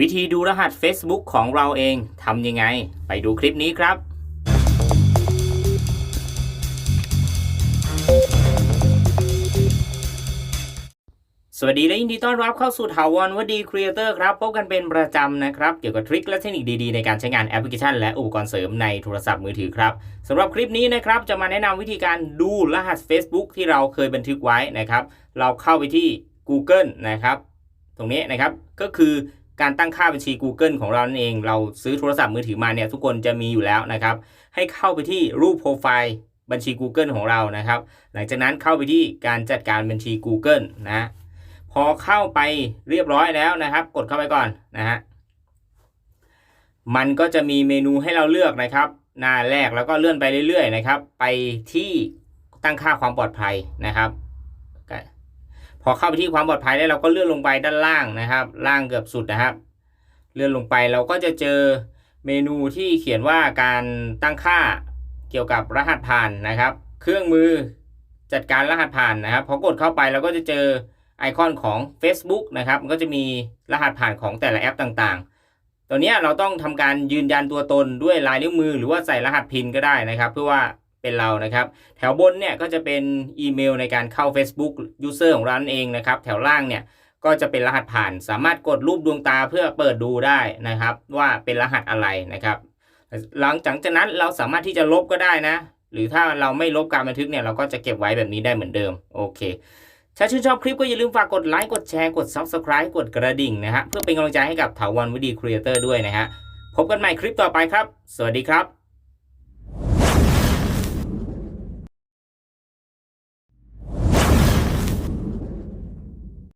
วิธีดูรหัส Facebook ของเราเองทำยังไง ไปดูคลิปนี้ครับ สวัสดีและยินดีต้อนรับเข้าสู่ถาวรวดีครีเอเตอร์ครับ พบกันเป็นประจำนะครับ เกี่ยวกับทริคและเทคนิคดีๆ ในการใช้งานแอปพลิเคชัน และอุปกรณ์เสริมในโทรศัพท์มือถือครับสำหรับคลิปนี้นะครับ จะมาแนะนำวิธีการดูรหัส Facebook ที่เราเคยบันทึกไว้นะครับ เราเข้าไปที่ Google นะครับ ตรงนี้นะครับก็คือ การตั้งค่าบัญชี Google ของเรานั่นเอง เราซื้อโทรศัพท์มือถือมาเนี่ยทุกคนจะมีอยู่แล้วนะครับ ให้เข้าไปที่รูปโปรไฟล์บัญชี Google ของเรานะครับ หลังจากนั้นเข้าไปที่การจัดการบัญชี Google นะพอเข้าไปเรียบร้อยแล้วนะครับ กดเข้าไปก่อนนะฮะมันก็จะมีเมนูให้เราเลือกนะครับหน้าแรกแล้วก็เลื่อนไปเรื่อยๆนะครับ ไปที่ตั้งค่าความปลอดภัยนะครับ พอเข้าไปที่ความปลอดภัยแล้วเราก็เลื่อนลงไปด้านล่างนะครับ ล่างเกือบสุดนะครับ เลื่อนลงไปเราก็จะเจอเมนูที่เขียนว่าการตั้งค่าเกี่ยวกับรหัสผ่านนะครับ เครื่องมือจัดการรหัสผ่านนะครับพอกดเข้าไปเราก็จะเจอไอคอนของ Facebook นะครับมันก็จะมีรหัสผ่านของแต่ละแอปต่างๆ ตัวนี้เราต้องทำการยืนยันตัวตนด้วยลายนิ้วมือ หรือว่าใส่รหัสพินก็ได้นะครับ เพื่อว่า เป็นเรานะครับ แถวบนเนี่ยก็จะเป็นอีเมลในการเข้า Facebook User ของเรานเองนะครับ แถวล่างเนี่ยก็จะเป็นรหัสผ่าน สามารถกดรูปดวงตาเพื่อเปิดดูได้นะครับ ว่าเป็นรหัสอะไรนะครับ หลังจากนั้นเราสามารถที่จะลบก็ได้นะ หรือถ้าเราไม่ลบการบันทึกเนี่ยเราก็จะเก็บไว้แบบนี้ได้เหมือนเดิมโอเคถ้าชื่นชอบคลิปก็อย่าลืมฝากกดไลค์กดแชร์กด Subscribe กดกระดิ่งนะฮะเพื่อเป็นกำลังใจให้กับถาวรวิดีครีเอเตอร์ด้วยนะฮะพบกันใหม่คลิปต่อไปครับ สวัสดีครับ